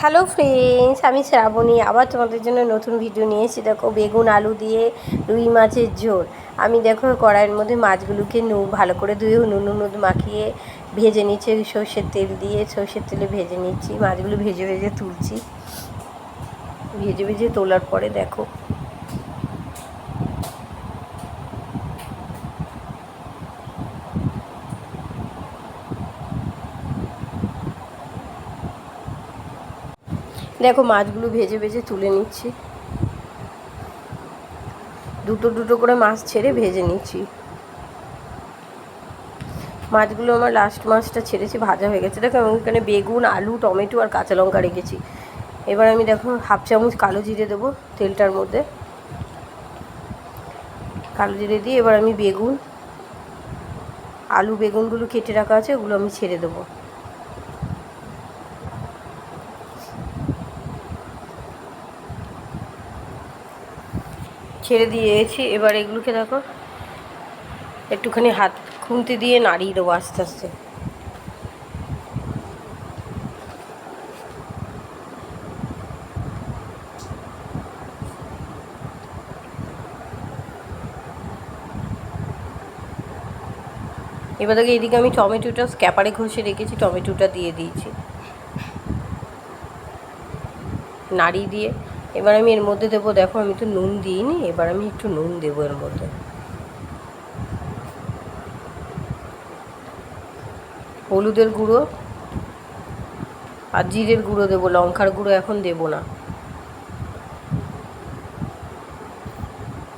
Hello friends আমি শ্রাবণী। আবার তোমাদের জন্য নতুন ভিডিও নিয়েছি দেখো, বেগুন, আলু দিয়ে রুই মাছের ঝোল। আমি দেখো, কড়াইয়ের মধ্যে মাছগুলোকে নু ভালো করে ধুয়ে নুন নুন মাখিয়ে ভেজে নিচ্ছি। সর্ষের তেল দিয়ে সর্ষের তেলে ভেজে নিচ্ছি। মাছগুলো ভেজে ভেজে তুলছি। ভেজে ভেজে তোলার পরে দেখো দেখো মাছগুলো ভেজে ভেজে তুলে নিচ্ছি। দুটো দুটো করে মাছ ছেড়ে ভেজে নিচ্ছি। মাছগুলো আমার লাস্ট মাছটা ছেড়েছি, ভাজা হয়ে গেছে। দেখো আমি এখানে বেগুন, আলু, টমেটো আর কাঁচা লঙ্কা রেখেছি। এবার আমি দেখো হাফ চামচ কালো জিরে দেবো তেলটার মধ্যে। কালো জিরে দিয়ে এবার আমি বেগুন, আলু বেগুনগুলো কেটে রাখা আছে, ওগুলো আমি ছেড়ে দেবো। ছেড়ে দিয়েছি। এবার এগুলোকে দেখো, একটুখানি হাত খুন্তি দিয়ে নাড়িয়ে দেবো আস্তে আস্তে। এবার দেখো, এদিকে আমি টমেটোটা স্ক্যাপারে ঘষে রেখেছি, টমেটোটা দিয়ে দিয়েছি। নাড়িয়ে দিয়ে এবার আমি এর মধ্যে দেবো, দেখো আমি তো নুন দিইনি, এবার আমি একটু নুন দেবো এর মধ্যে। হলুদের গুঁড়ো আর জিরের গুঁড়ো দেবো, লঙ্কার গুঁড়ো এখন দেবো না।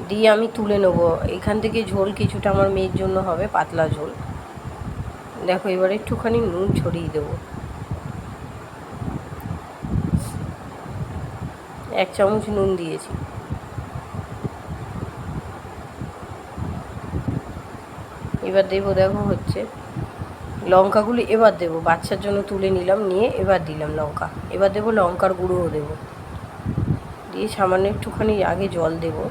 দিয়ে আমি তুলে নেব, এখান থেকে ঝোল কিছুটা আমার মেয়ের জন্য হবে, পাতলা ঝোল। দেখো এবার একটুখানি নুন ছড়িয়ে দেবো। এক চামচ নুন দিয়েছি। এবার দেবো, দেখো হচ্ছে। লঙ্কাগুলি এবার দেবো, বাচ্চার জন্য তুলে নিলাম, নিয়ে এবার দিলাম লঙ্কা। এবার দেবো লঙ্কার গুঁড়োও দেবো। দিয়ে সামান্য একটুখানি আগে জল দেবো।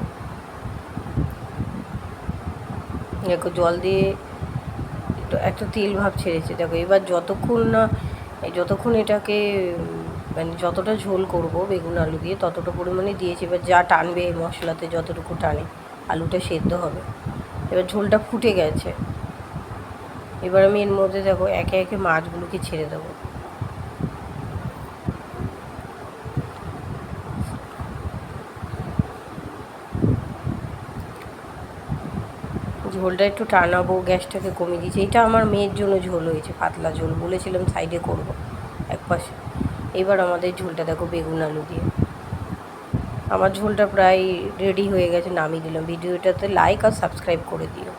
দেখো জল দিয়ে একটা তেল ভাব ছেড়েছে। দেখো এবার যতক্ষণ না, যতক্ষণ এটাকে মানে যতটা ঝোল করব বেগুন, আলু দিয়ে ততটা পরিমাণে দিয়েছি। এবার যা টানবে মশলাতে যতটুকু টানে, আলুটা সেদ্ধ হবে। এবার ঝোলটা ফুটে গেছে। এবার আমি এর মধ্যে দেখো একে একে মাছগুলোকে ছেড়ে দেবো। ঝোলটা একটু টানাবো, গ্যাসটাকে কমিয়ে দিয়েছি। এটা আমার মেয়ের জন্য ঝোল হয়েছে, পাতলা ঝোল। বলেছিলাম সাইডে করব এক পাশে এবার আমাদের ঝোলটা দেখো বেগুন আলু দিয়ে। আমার ঝোলটা প্রায় রেডি হয়ে গেছে, নামিয়ে দিলাম। ভিডিওটাতে লাইক আর সাবস্ক্রাইব করে দিও।